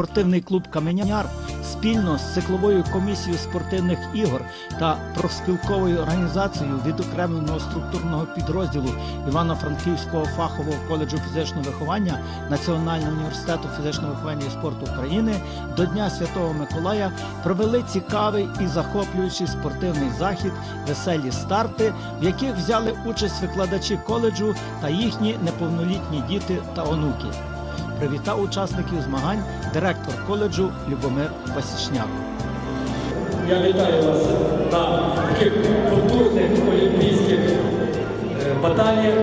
спортивний клуб Каменяр спільно з цикловою комісією спортивних ігор та профспілковою організацією відокремленого структурного підрозділу Івано-Франківського фахового коледжу фізичного виховання Національного університету фізичного виховання і спорту України до Дня Святого Миколая провели цікавий і захоплюючий спортивний захід Веселі старти, в яких взяли участь викладачі коледжу та їхні неповнолітні діти та онуки. Привітав учасників змагань директор коледжу Любомир Пасічняк. Я вітаю вас на таких культурних олімпійських е, баталіях.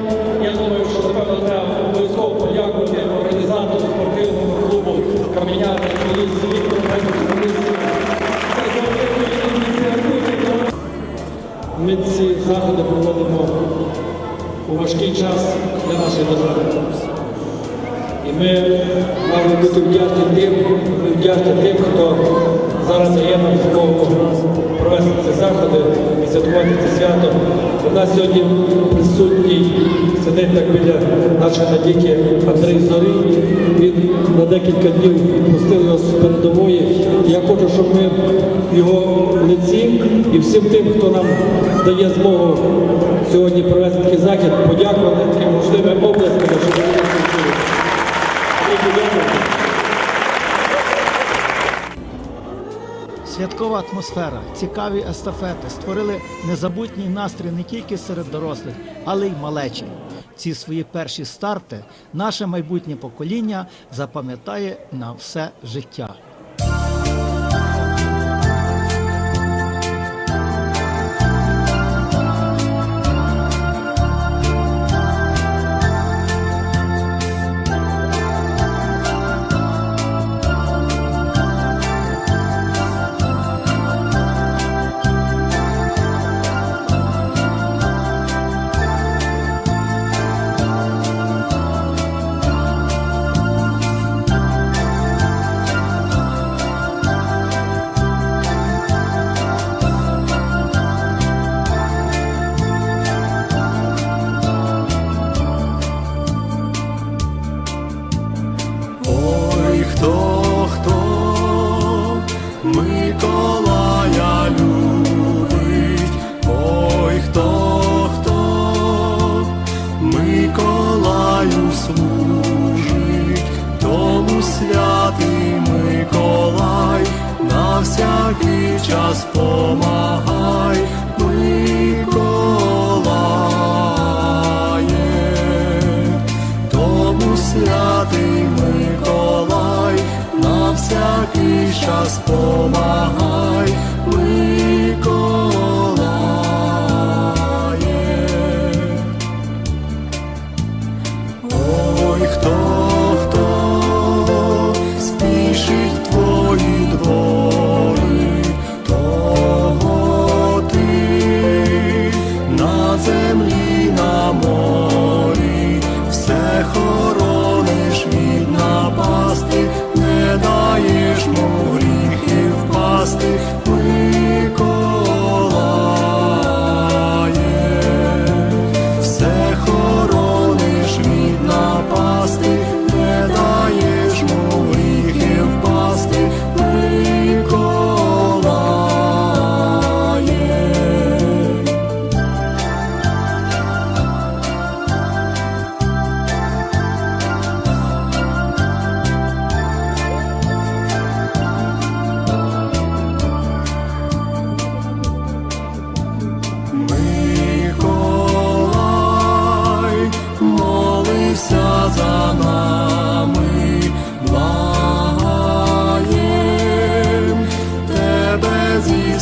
Я думаю, що напевно треба обов'язково подякувати організатору спортивного клубу Каменяр Поліції Віктору Ми ці заходи проводимо у важкий час для нашої держави. Ми маємо бути вдячні тим, вдячні тим, хто зараз дає нам змогу провести ці заходи і святкувати це свято. У нас сьогодні присутній сидить так біля нашої надійки Андрій Зорій. Він на декілька днів відпустив його з передової. Я хочу, щоб ми в його лиці і всім тим, хто нам дає змогу сьогодні провести такий захід, подякувати таким можливим обласками, що вони нас відчули. Святкова атмосфера, цікаві естафети створили незабутній настрій не тільки серед дорослих, але й малечі. Ці свої перші старти наше майбутнє покоління запам'ятає на все життя. Миколая любить, ой, хто, хто? Миколаю служить, тому святий Миколай на всякий час помагай, час помагай,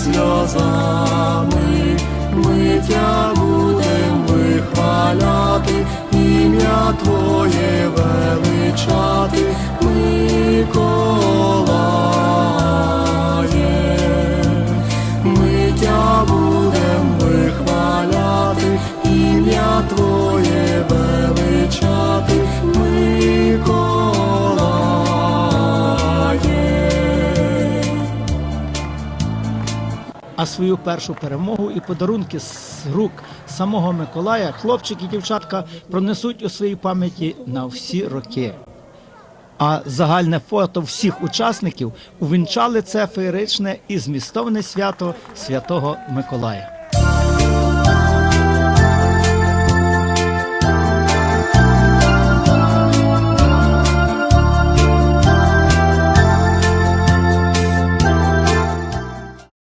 сльозами, ми тя будем вихваляти, ім'я Твоє величати, Миколає. Ми тя будем вихваляти, ім'я Твоє А свою першу перемогу і подарунки з рук самого Миколая хлопчик і дівчатка пронесуть у своїй пам'яті на всі роки. А загальне фото всіх учасників увінчали це феєричне і змістовне свято Святого Миколая.